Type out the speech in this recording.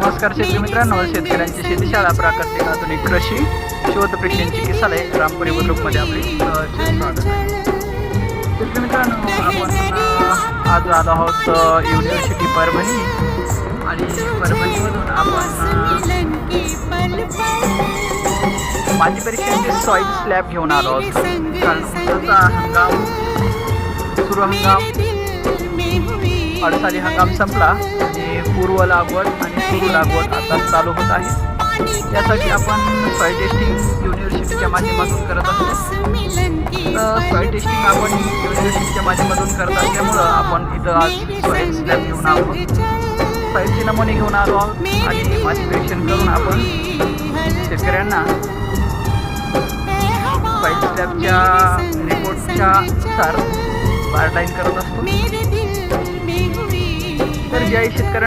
नमस्कार शेतकरी मित्रांनो शेतकऱ्यांची शेतीशाळा प्राकृतिक आधुनिक कृषी शोध प्रश्नांची किसालय रामपुरी बुद्रुकमध्ये आपली स्वागत. शेतकरी मित्रांनो आपण आज आलो आहोत युनिव्हर्सिटी परभणी. आणि परभणीमधून आपण माझी परीक्षांचे सॉईल स्लॅब घेऊन आलो आहोत. कारण उन्हाचा हंगाम सुरू हंगाम. अडसाली हंगाम संपला. पूर्व लागवड आणि सुरू लागवड आता चालू होत आहे. त्यासाठी आपण सॉईल टेस्टिंग युनिव्हर्सिटीच्या माध्यमातून करत असतो. तर टेस्टिंग आपण युनिव्हर्सिटीच्या माध्यमातून करत असल्यामुळं आपण इथं आज सॉईल स्लॅब घेऊन आलो आहोत. सॉईलचे नमुने घेऊन आलो आहोत आणि माती करून आपण शेतकऱ्यांना सॉईल स्लॅबच्या रिपोर्टच्या नुसार बारलाईन करत असतो. तर ज्या शेतकऱ्यांना